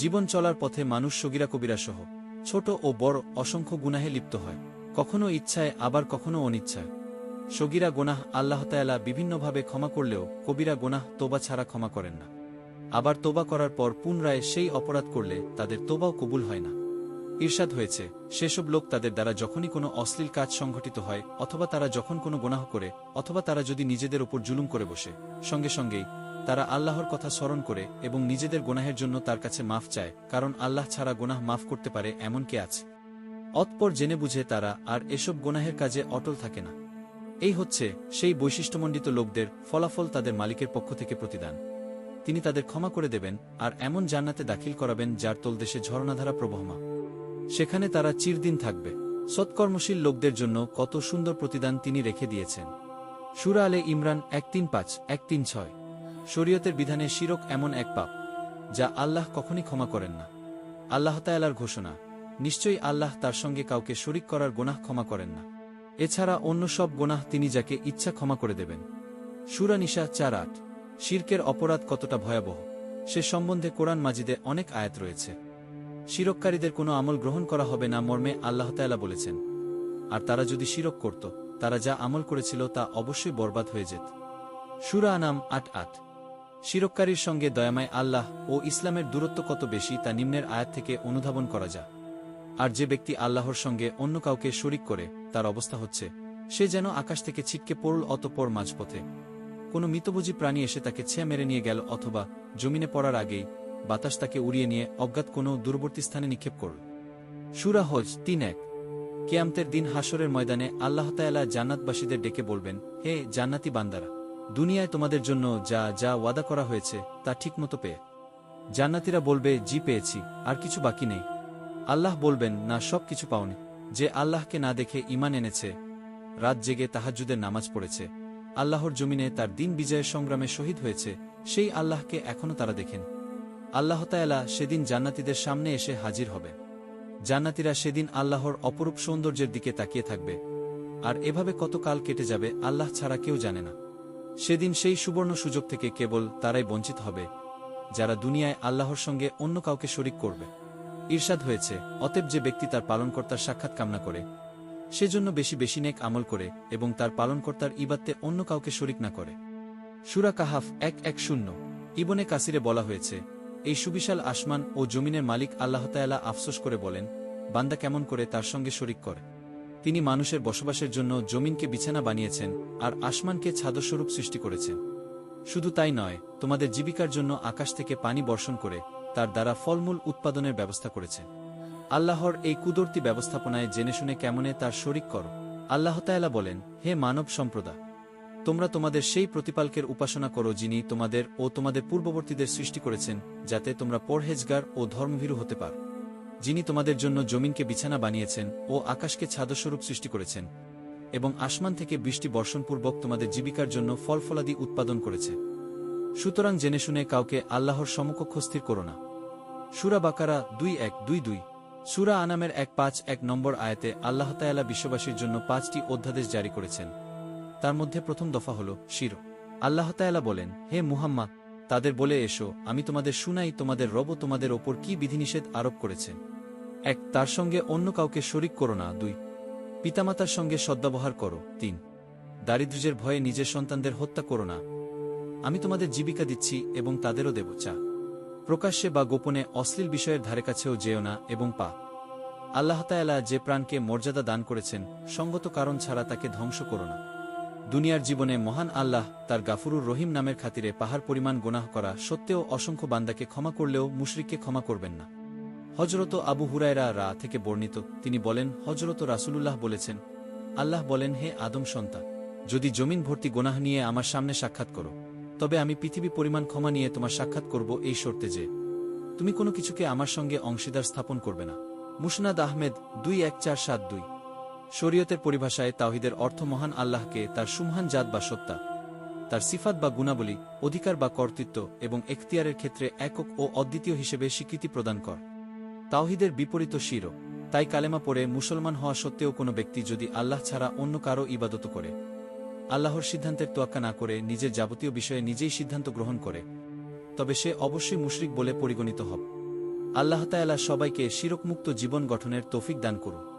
জীবন চলার পথে মানুষ সগিরা কবিরা সহ ছোট ও বড় অসংখ্য গুনাহে লিপ্ত হয়, কখনো ইচ্ছায়, আবার কখনো অনিচ্ছায়। সগিরা গোনাহ আল্লাহ তায়ালা বিভিন্নভাবে ক্ষমা করলেও কবিরা গোনাহ তোবা ছাড়া ক্ষমা করেন না। আবার তোবা করার পর পুনরায় সেই অপরাধ করলে তাদের তোবাও কবুল হয় না। ঈর্ষাদ হয়েছে, সেসব লোক তাদের দ্বারা যখনই কোনো অশ্লীল কাজ সংঘটিত হয়, অথবা তারা যখন কোনো গোনাহ করে, অথবা তারা যদি নিজেদের ওপর জুলুম করে বসে, সঙ্গে সঙ্গেই তারা আল্লাহর কথা স্মরণ করে এবং নিজেদের গোনাহের জন্য তার কাছে মাফ চায়, কারণ আল্লাহ ছাড়া গোনাহ মাফ করতে পারে এমন কে আছে। অতপর জেনে বুঝে তারা, আর এসব গোনাহের কাজে অটল থাকে না। এই হচ্ছে সেই বৈশিষ্ট্যমণ্ডিত লোকদের ফলাফল তাদের মালিকের পক্ষ থেকে প্রতিদান। তিনি তাদের ক্ষমা করে দেবেন, আর এমন জান্নাতে দাখিল করাবেন যার তলদেশে ঝর্ণাধারা প্রবহমা সেখানে তারা চিরদিন থাকবে। সৎকর্মশীল লোকদের জন্য কত সুন্দর প্রতিদান তিনি রেখে দিয়েছেন। সুরা আলে ইমরান এক তিন পাঁচ এক তিন ছয়। শরীয়তের বিধানে শিরক এমন এক পাপ, যা আল্লাহ কখনই ক্ষমা করেন না। আল্লাহ তায়ালার ঘোষণা, নিশ্চয়ই আল্লাহ তার সঙ্গে কাউকে শরিক করার গোনাহ ক্ষমা করেন না। এছাড়া অন্য সব গোনাহ তিনি যাকে ইচ্ছা ক্ষমা করে দেবেন। সুরা নিশা চার আট, শির্কের অপরাধ কতটা ভয়াবহ, সে সম্বন্ধে কোরআন মাজিদে অনেক আয়াত রয়েছে। শিরককারীদের কোনো আমল গ্রহণ করা হবে না মর্মে আল্লাহ তায়ালা বলেছেন। আর তারা যদি শিরক করত, তারা যা আমল করেছিল তা অবশ্যই বরবাদ হয়ে যেত। সুরা আনাম আট আট শিরককারীর সঙ্গে দয়াময় আল্লাহ ও ইসলামের দূরত্ব কত বেশি তা নিম্নের আয়াত থেকে অনুধাবন করা যায় আর যে ব্যক্তি আল্লাহর সঙ্গে অন্য কাউকে শরিক করে, তার অবস্থা হচ্ছে, সে যেন আকাশ থেকে ছিটকে পড়ল অতপর মাঝপথে। কোনো মিতবুজি প্রাণী এসে তাকে ছেঁ মেরে নিয়ে গেল অথবা জমিনে পড়ার আগেই বাতাস তাকে উড়িয়ে নিয়ে অজ্ঞাত কোনো দূরবর্তী স্থানে নিক্ষেপ করল। সুরা হজ তিন এক। কেয়ামতের দিন হাসরের ময়দানে আল্লাহ তায়ালা জান্নাতবাসীদের ডেকে বলবেন, হে জান্নাতি বান্দারা দুনিয়ায় তোমাদের জন্য যা যা ওয়াদা করা হয়েছে, তা ঠিকমতো পেয়ে। জান্নাতিরা বলবে, জি, পেয়েছি, আর কিছু বাকি নেই। আল্লাহ বলবেন, না, সব কিছু পাওনি, যে আল্লাহকে না দেখে ইমান এনেছে, রাত জেগে তাহাজ্জুদের নামাজ পড়েছে। আল্লাহর জমিনে তার দিন বিজয়ের সংগ্রামে শহীদ হয়েছে, সেই আল্লাহকে এখনও তারা দেখেন। আল্লাহ তায়ালা সেদিন জান্নাতিদের সামনে এসে হাজির হবে। জান্নাতিরা সেদিন আল্লাহর অপরূপ সৌন্দর্যের দিকে তাকিয়ে থাকবে। আর এভাবে কত কাল কেটে যাবে, আল্লাহ ছাড়া কেউ জানে না। সেদিন সেই সুবর্ণ সুযোগ থেকে কেবল তারাই বঞ্চিত হবে, যারা দুনিয়ায় আল্লাহর সঙ্গে অন্য কাউকে শরিক করবে। ঈর্ষাদ হয়েছে, অতএব যে ব্যক্তি তার পালনকর্তার সাক্ষাৎ কামনা করে, সেজন্য বেশি বেশি নেক আমল করে এবং তার পালনকর্তার ইবাত্তে অন্য কাউকে শরিক না করে। সুরা কাহাফ এক এক শূন্য। ইবনে কাসিরে বলা হয়েছে, এই সুবিশাল আসমান ও জমিনের মালিক আল্লাহতায়ালা আফসোস করে বলেন, বান্দা কেমন করে তার সঙ্গে শরিক করে। তিনি মানুষের বসবাসের জন্য জমিনকে বিছানা বানিয়েছেন আর আসমানকে ছাদস্বরূপ সৃষ্টি করেছেন। শুধু তাই নয়, তোমাদের জীবিকার জন্য আকাশ থেকে পানি বর্ষণ করে তার দ্বারা ফলমূল উৎপাদনের ব্যবস্থা করেছে। আল্লাহর এই কুদরতি ব্যবস্থাপনায় জেনে শুনে কেমনে তার শরিক করো। আল্লাহ তায়ালা বলেন, হে মানব সম্প্রদায় তোমরা তোমাদের সেই প্রতিপালকের উপাসনা করো যিনি তোমাদের ও তোমাদের পূর্ববর্তীদের সৃষ্টি করেছেন, যাতে তোমরা পরহেজগার ও ধর্মভীরু হতে পার। যিনি তোমাদের জন্য জমিনকে বিছানা বানিয়েছেন ও আকাশকে ছাদস্বরূপ সৃষ্টি করেছেন, এবং আসমান থেকে বৃষ্টি বর্ষণপূর্বক তোমাদের জীবিকার জন্য ফলফলাদি উৎপাদন করেছে। সুতরাং জেনে শুনে কাউকে আল্লাহর সমকক্ষ স্থির করো না। সুরা বাকারা দুই এক দুই দুই। সুরা আনামের এক পাঁচ এক নম্বর আয়াতে আল্লাহ তায়ালা বিশ্ববাসীর জন্য পাঁচটি অধ্যাদেশ জারি করেছেন। তার মধ্যে প্রথম দফা হল শির। আল্লাহ তায়ালা বলেন, হে মুহাম্মদ তাদের বলে এসো, আমি তোমাদের শুনাই তোমাদের রব তোমাদের ওপর কি বিধিনিষেধ আরোপ করেছে এক, তার সঙ্গে অন্য কাউকে শরিক করো না। দুই, পিতামাতার সঙ্গে সদ্ব্যবহার করো। তিন, দারিদ্র্যের ভয়ে নিজের সন্তানদের হত্যা করো না। আমি তোমাদের জীবিকা দিচ্ছি এবং তাদেরও দেব। চা প্রকাশ্যে বা গোপনে অশ্লীল বিষয়ের ধারে কাছেও যেও না এবং পা। আল্লাহ তায়ালা যে প্রাণকে মর্যাদা দান করেছেন, সঙ্গত কারণ ছাড়া তাকে ধ্বংস করো না। দুনিয়ার জীবনে মহান আল্লাহ তার গাফুরুর রহিম নামের খাতিরে পাহাড় পরিমাণ গোনাহ করা সত্ত্বেও অসংখ্য বান্দাকে ক্ষমা করলেও মুশরিককে ক্ষমা করবেন না। হজরত আবু হুরায়রা রা থেকে বর্ণিত, তিনি বলেন হজরত রাসুলুল্লাহ বলেছেন, আল্লাহ বলেন, হে আদম সন্তান, যদি জমিন ভর্তি গোনাহ নিয়ে আমার সামনে সাক্ষাৎ করো, তবে আমি পৃথিবী পরিমাণ ক্ষমা নিয়ে তোমার সাক্ষাৎ করব এই শর্তে যে, তুমি কোনো কিছুকে আমার সঙ্গে অংশীদার স্থাপন করবে না। মুসনাদ আহমেদ দুই এক চার সাত দুই। শরীয়তের পরিভাষায় তাওহিদের অর্থ মহান আল্লাহকে তার সুমহান জাত বা সত্তা, তার সিফাত বা গুণাবলী, অধিকার বা কর্তৃত্ব এবং এখতিয়ারের ক্ষেত্রে একক ও অদ্বিতীয় হিসেবে স্বীকৃতি প্রদান কর। তাওহিদের বিপরীত শির, তাই কালেমা পড়ে মুসলমান হওয়া সত্ত্বেও কোনো ব্যক্তি যদি আল্লাহ ছাড়া অন্য কারও ইবাদত করে, আল্লাহর সিদ্ধান্তের তোয়াক্কা না করে নিজের যাবতীয় বিষয়ে নিজেই সিদ্ধান্ত গ্রহণ করে, তবে সে অবশ্যই মুশরিক বলে পরিগণিত হবে আল্লাহ তায়ালা সবাইকে শিরকমুক্ত জীবন গঠনের তৌফিক দান করুন